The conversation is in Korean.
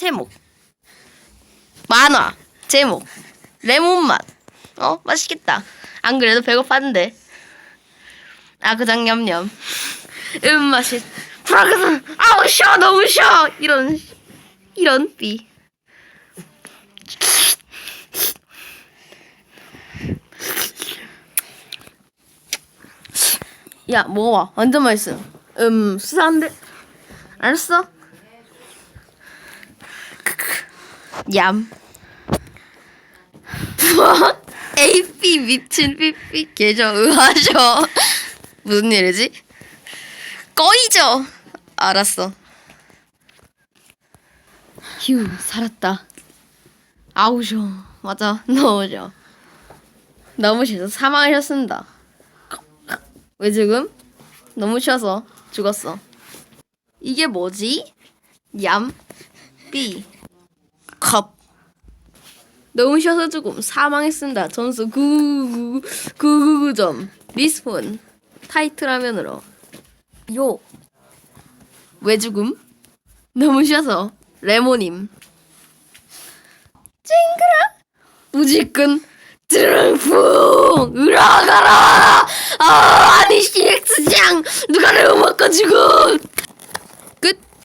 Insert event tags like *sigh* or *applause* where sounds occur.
제목 만화 제목 레몬 맛. 어 맛있겠다. 안 그래도 배고팠는데. 아 그장 냠냠. 음 맛이. 브라그는 아우 쉬어 너무 쉬어 이런 이런 삐. 야 먹어봐 완전 맛있어. 음 수사한데. 알았어. 얌. 뭐? AP 미친 삐삐 계정 의하셔. *laughs* 무슨 일이지? 꺼이죠. 알았어. 휴 살았다. 아우셔. 맞아 너무셔. 너무 쉬어서 사망하셨습니다. 왜 지금? 너무 쉬어서 죽었어. 이게 뭐지? 얌, 삐, 컵. 너무 쉬어서 죽음 사망했습니다. 점수 999점. 리스폰 타이틀 화면으로 요. 왜 죽음? 너무 쉬어서 레모님. 찡그라 우지끈 드릉풍 으라가라 아 아니 CX장 누가 레몬 바꿔주고 끝